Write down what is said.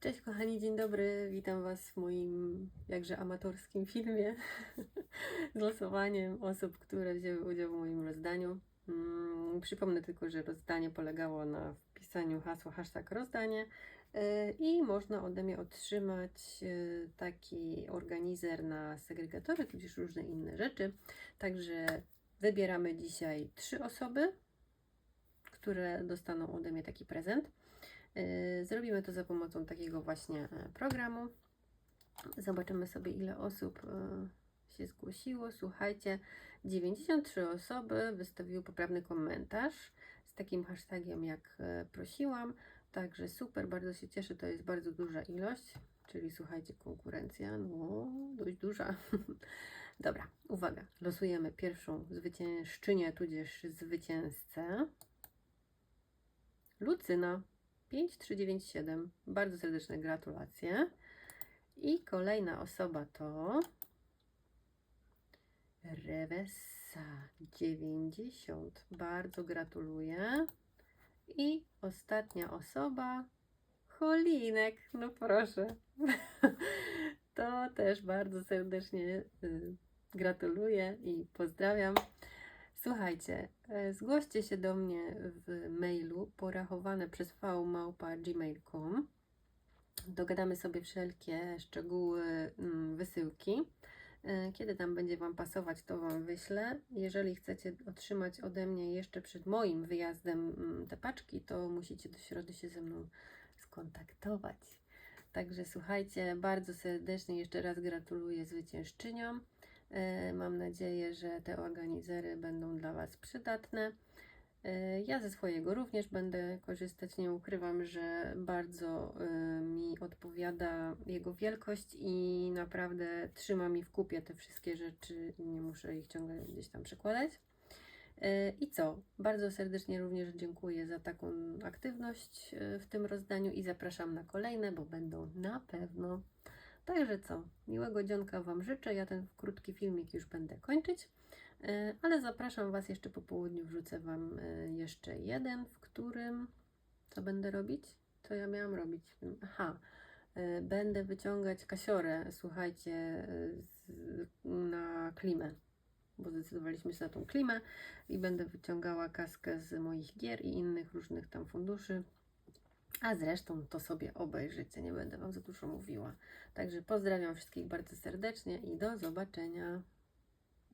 Cześć kochani, dzień dobry. Witam Was w moim jakże amatorskim filmie z losowaniem osób, które wzięły udział w moim rozdaniu. Mm, Przypomnę tylko, że rozdanie polegało na wpisaniu hasła hashtag rozdanie yy, i można ode mnie otrzymać yy, taki organizer na segregatory, tudzież różne inne rzeczy. Także wybieramy dzisiaj trzy osoby, które dostaną ode mnie taki prezent. Yy, Zrobimy to za pomocą takiego właśnie e, programu. Zobaczymy sobie, ile osób e, się zgłosiło. Słuchajcie, 93 osoby wystawiły poprawny komentarz z takim hashtagiem, jak e, prosiłam. Także super, bardzo się cieszę. To jest bardzo duża ilość. Czyli słuchajcie, konkurencja, no dość duża. Dobra, uwaga. Losujemy pierwszą zwyciężczynię, tudzież zwycięzcę. Lucyna. 5397. Bardzo serdeczne gratulacje. I kolejna osoba to Rewessa 90. Bardzo gratuluję. I ostatnia osoba Cholinek. No proszę. To też bardzo serdecznie y, gratuluję i pozdrawiam. Słuchajcie, e, zgłoście się do mnie w mailu porachowane przez vmałpa.gmail.com. Dogadamy sobie wszelkie szczegóły mm, wysyłki. E, Kiedy tam będzie Wam pasować, to Wam wyślę. Jeżeli chcecie otrzymać ode mnie jeszcze przed moim wyjazdem mm, te paczki, to musicie do środy się ze mną skontaktować. Także słuchajcie, bardzo serdecznie jeszcze raz gratuluję zwyciężczyniom. E, Mam nadzieję, że te organizery będą dla Was przydatne. E, Ja ze swojego również będę korzystać. Nie ukrywam, że bardzo e, mi odpowiada jego wielkość i naprawdę trzyma mi w kupie te wszystkie rzeczy. Nie muszę ich ciągle gdzieś tam przekładać. I co? Bardzo serdecznie również dziękuję za taką aktywność w tym rozdaniu i zapraszam na kolejne, bo będą na pewno. Także co? Miłego dzionka Wam życzę. Ja ten krótki filmik już będę kończyć, E, ale zapraszam Was jeszcze po południu. Wrzucę Wam e, jeszcze jeden, w którym co będę robić? Co ja miałam robić? Aha, e, będę wyciągać kasiorę, słuchajcie, z, na klimę bo zdecydowaliśmy się na tą klimę i będę wyciągała kaskę z moich gier i innych różnych tam funduszy. A zresztą to sobie obejrzycie, nie będę Wam za dużo mówiła. Także pozdrawiam wszystkich bardzo serdecznie i do zobaczenia.